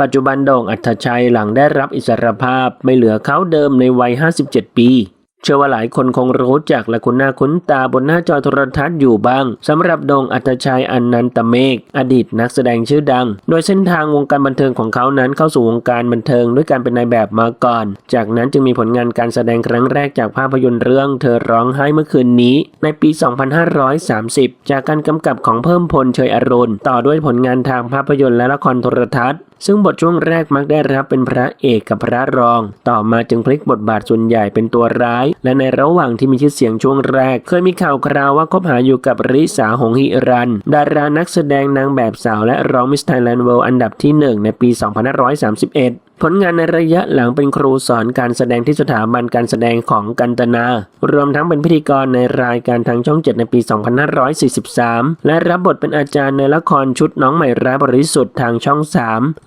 ปัจจุบันโด่งอัธชัยหลังได้รับอิสรภาพไม่เหลือเขาเดิมในวัย 57 ปี เชื่อว่าหลายคนคงรู้จักและคุ้นหน้าคุ้นตาบนหน้าจอโทรทัศน์อยู่บ้างสำหรับโด่งอัธชัยอันนันตเมฆอดีตนักแสดงชื่อดัง โดยเส้นทางวงการบันเทิงของเขานั้นเข้าสู่วงการบันเทิงด้วยการเป็นนายแบบมาก่อน จากนั้นจึงมีผลงานการแสดงครั้งแรกจากภาพยนตร์เรื่อง เธอร้องไห้เมื่อคืนนี้ ในปี 2530 จากการกำกับของเพิ่มพลเชยอรุณต่อด้วยผลงานทางภาพยนตร์และละครโทรทัศน์ ซึ่งบทช่วงแรกมักได้รับเป็นพระเอกกับพระรอง ต่อมาจึงพลิกบทบาทส่วนใหญ่เป็นตัวร้าย และในระหว่างที่มีชื่อเสียงช่วงแรก เคยมีข่าวคราวว่าคบหาอยู่กับริสาหงฮิรัน ดารานักแสดงนางแบบสาวและร้องมิสไทยแลนด์เวิลด์อันดับที่ 1 ในปี 2531ผลงานในระยะหลังเป็นครูสอนการแสดงที่สถาบันการแสดงของกันตนา รวมทั้งเป็นพิธีกรในรายการทางช่อง 7 ในปี 2543 และรับบทเป็นอาจารย์ในละครชุดน้องใหม่ร้ายบริสุทธิ์ทางช่อง 3